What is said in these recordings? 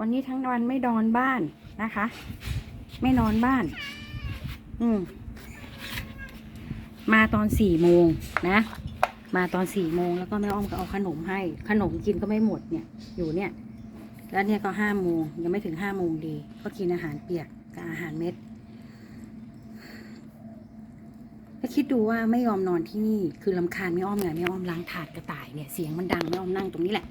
วันนี้ทั้งวันไม่นอนบ้านนะคะ ไม่นอนบ้าน อืม มาตอนสี่โมงนะ มาตอนสี่โมงแล้วก็แม่อ้อมก็เอาขนมให้ ขนมกินก็ไม่หมดเนี่ย อยู่เนี่ย แล้วเนี่ยก็ห้าโมงยังไม่ถึงห้าโมงดี ก็กินอาหารเปียกกับอาหารเม็ด ก็คิดดูว่าไม่ยอมนอนที่นี่ คือลำคาญไม่อ้อมไงไม่อ้อมล้างถาดกระต่ายเนี่ย เสียงมันดังไม่อ้อมนั่งตรงนี้แหละ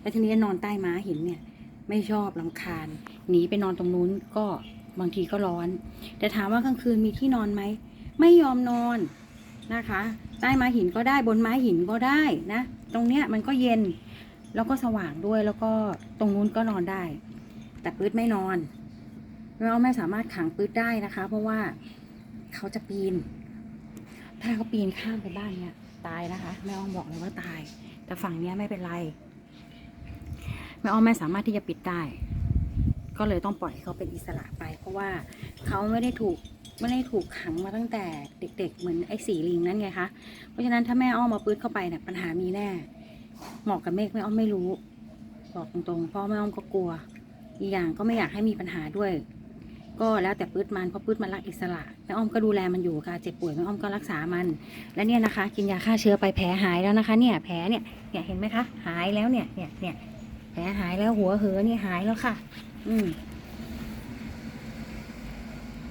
แล้วทีนี้นอนใต้ม้าหินเนี่ย ไม่ชอบลำคาญ หนีไปนอนตรงนู้นก็บางทีก็ร้อน แต่ถามว่ากลางคืนมีที่นอนไหม ไม่ยอมนอนนะคะ ใต้ม้าหินก็ได้บนม้าหินก็ได้นะ ตรงเนี้ยมันก็เย็น แล้วก็สว่างด้วย แล้วก็ตรงนู้นก็นอนได้ แต่ปื๊ดไม่นอน เราไม่สามารถขังปื๊ดได้นะคะ เพราะว่าเขาจะปีน ถ้าเขาปีนข้ามไปบ้านเนี้ยตายนะคะแม่อ้อมบอกเลยว่าตาย แต่ฝั่งเนี้ยไม่เป็นไรแม่อ้อมไม่สามารถที่จะปิดได้ ก็เลยต้องปล่อยให้เขาเป็นอิสระไป เพราะว่าเขาไม่ได้ถูกไม่ได้ถูกขังมาตั้งแต่เด็ก ๆ เหมือนไอ้สีลิงนั่นไงคะเพราะฉะนั้นถ้าแม่อ้อมมาปื๊ดเข้าไปเนี่ยปัญหามีแน่เหมาะกับเมฆแม่อ้อมไม่รู้บอกตรงๆเพราะแม่อ้อมก็กลัว อีกอย่างก็ไม่อยากให้มีปัญหาด้วย ก็แล้วแต่ปื๊ดมันเพราะปื๊ดมันรักอิสระแม่อ้อมก็ดูแลมันอยู่ค่ะเจ็บป่วยแม่อ้อมก็รักษามัน และเนี่ยนะคะ กินยาฆ่าเชื้อไปแผลหายแล้วนะคะ เนี่ยแผลเนี่ยเนี่ยเห็นไหมคะหายแล้วเนี่ยเนี่ยเนี่ยแผลหายแล้วหัวเหอนี่หายแล้วค่ะ อืม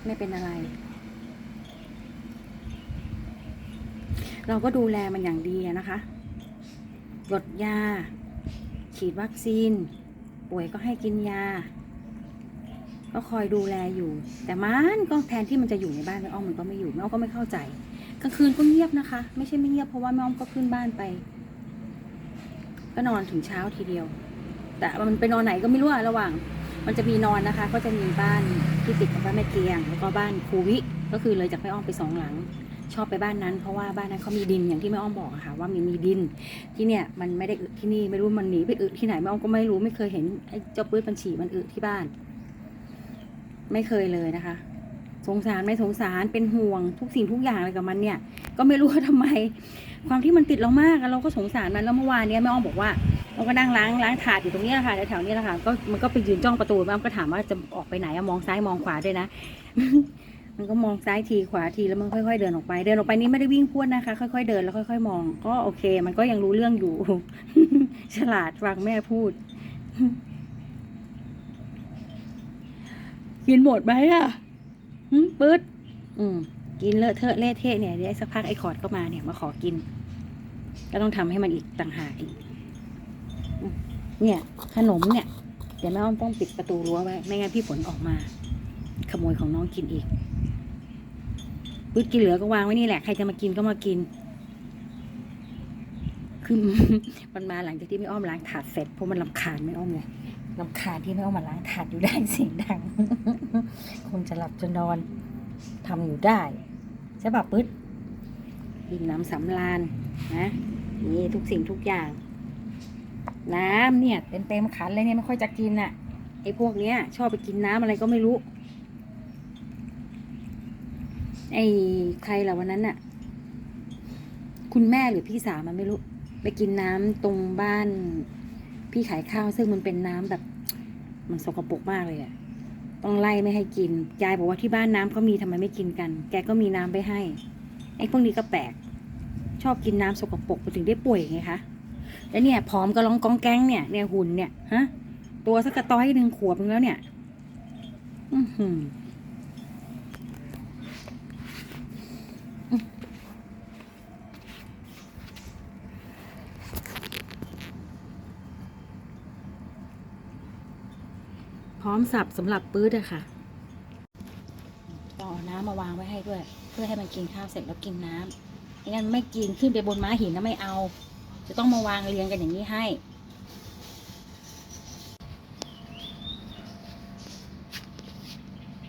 ไม่เป็นอะไร เราก็ดูแลมันอย่างดีนะคะหยดยา ฉีดวัคซีน ป่วยก็ให้กินยา ก็คอยดูแลอยู่ แต่มันก็แทนที่มันจะอยู่ในบ้านแม่อ้อมมันก็ไม่อยู่แม่อ้อมก็ไม่เข้าใจกลางคืนก็เงียบนะคะ ไม่ใช่ไม่เงียบเพราะว่าแม่อ้อมก็ขึ้นบ้านไป ก็นอนถึงเช้าทีเดียว แต่มันไปนอนไหนก็ไม่รู้อะระหว่าง มันจะมีนอนนะคะ ก็จะมีบ้านที่ติดกับบ้านแม่เกียง แล้วก็บ้านครูวิก็คือเลยจากแม่อ้อมไปสองหลัง ชอบไปบ้านนั้น เพราะว่าบ้านนั้นเขามีดินอย่างที่แม่อ้อมบอกอะค่ะ ว่ามีมีดินที่เนี่ยมันไม่ได้อึที่นี่ไม่รู้มันหนีไปอึที่ไหนแม่อ้อมก็ไม่รู้ไม่เคยเห็นไอ้เจ้าปื้ดมันฉี่มันอึที่บ้าน ไม่เคยเลยนะคะ สงสารไม่สงสารเป็นห่วงทุกสิ่งทุกอย่างเลยกับมันเนี่ย ก็ไม่รู้ว่าทำไม ความที่มันติดเรามากเราก็สงสารมันแล้วเมื่อวานเนี้ยแม่อ้อมบอกว่าเราก็นั่งล้างล้างถาดอยู่ตรงเนี้ยค่ะแถวๆนี้แหละค่ะก็มันก็ไปยืนจ้องประตูแม่อ้อมก็ถามว่าจะออกไปไหนอะมองซ้ายมองขวาด้วยนะ มันก็มองซ้ายทีขวาทีแล้วมันค่อย ๆ เดินออกไป เดินออกไปนี่ไม่ได้วิ่งพวดนะคะ ค่อย ๆ เดินแล้วค่อย ๆ มอง ก็โอเค มันก็ยังรู้เรื่องอยู่ ฉลาดฟังแม่พูด กินหมดไหมอะหึปื๊ดอืม กินเลอะเทอะเละเทะเนี่ยเดี๋ยวสักพักไอ้คอร์ดก็มาเนี่ยมาขอกิน ก็ต้องทำให้มันอีกต่างหากอีกเนี่ย ขนมเนี่ย เดี๋ยวแม่อ้อมต้องปิดประตูรั้วไว้ ไม่งั้นพี่ฝนออกมา ขโมยของน้องกินอีกปื๊ดกินเหลือก็วางไว้นี่แหละ ใครจะมากินก็มากินคือมันมาหลังจากที่แม่อ้อมล้างถาดเสร็จเพราะมันลำคาญแม่อ้อมไงลำคาญที่แม่อ้อมมาล้างถาดอยู่ได้เสียงดัง คงจะหลับจะนอนทำอยู่ได้ใช่ป่ะปึ๊ดดินน้ำสำราญนะ นี่ทุกสิ่งทุกอย่าง น้ำเนี่ยเต็มเต็มขันเลยเนี่ยไม่ค่อยจะกินอะไอ้พวกเนี้ย ชอบไปกินน้ำอะไรก็ไม่รู้ ไอ้ใครล่ะวันนั้นน่ะ คุณแม่หรือพี่สาวมันไม่รู้ ไปกินน้ำตรงบ้าน พี่ขายข้าวซึ่งมันเป็นน้ำแบบ มันสกปรกมากเลยอะ ต้องไล่ไม่ให้กิน ยายบอกว่าที่บ้านน้ำเขามีทำไมไม่กินกัน แกก็มีน้ำไปให้ ไอ้พวกนี้ก็แปลก ชอบกินน้ำสกปรกถึงได้ป่วยไงคะ แล้วเนี่ยผอมก็ร้องกองแก๊งเนี่ย เนี่ยหุ่นเนี่ย ฮะ ตัวสักกระต้อยหนึ่งขวบนึงแล้วเนี่ย อือหือ ร้อมสับสำหรับปื๊ดอะค่ะต้องเอาน้ำมาวางไว้ให้ด้วย เพื่อให้มันกินข้าวเสร็จแล้วกินน้ำไม่งั้นไม่กินขึ้นไปบนม้าหินนะไม่เอา จะต้องมาวางเรียงกันอย่างนี้ให้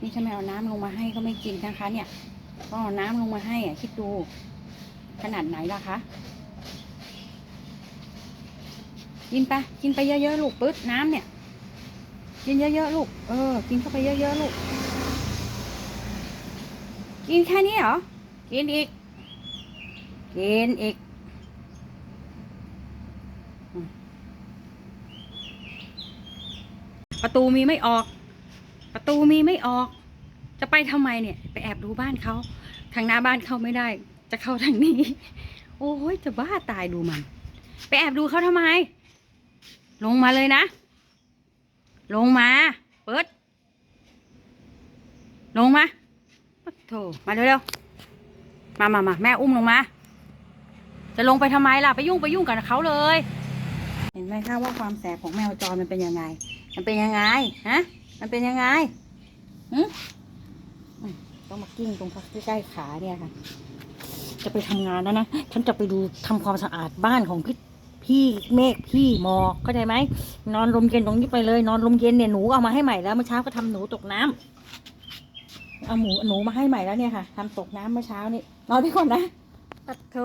นี่ถ้าไม่เอาน้ำลงมาให้ก็ไม่กินนะคะ เนี่ยต้องเอาน้ำลงมาให้อะคิดดูขนาดไหนล่ะคะ กินไปกินไปเยอะๆลูกปึ๊ดน้ำเนี่ย กินเยอะๆลูก เออ กินเข้าไปเยอะๆลูก กินแค่นี้เหรอ กินอีก กินอีก ประตูมีไม่ออก ประตูมีไม่ออก จะไปทำไมเนี่ย ไปแอบดูบ้านเขา ทางหน้าบ้านเข้าไม่ได้ จะเข้าทางนี้ โอ้ยจะบ้าตายดูมัน ไปแอบดูเขาทำไม ลงมาเลยนะ ลงมา เปิด ลงมาโถมาเร็วๆ มามามาแม่อุ้มลงมา จะลงไปทำไมล่ะ ไปยุ่งไปยุ่งกับเขาเลย เห็นไหมคะว่าความแสบของแมวจรมันเป็นยังไง มันเป็นยังไง ฮะ มันเป็นยังไงหืต้องมากิ้งตรงใกล้ๆขาเนี่ยค่ะ จะไปทำงานแล้วนะ ฉันจะไปดูทำความสะอาดบ้านของพี่ พี่เมฆพี่หมอกเข้าใจไหมนอนลมเย็นตรงนี้ไปเลย นอนลมเย็นเนี่ยหนูเอามาให้ใหม่แล้วเมื่อเช้าก็ทำหนูตกน้ำเอาหมูหนูมาให้ใหม่แล้วเนี่ยค่ะทำตกน้ำเมื่อเช้านี่นอนพี่คนนะปัดโถ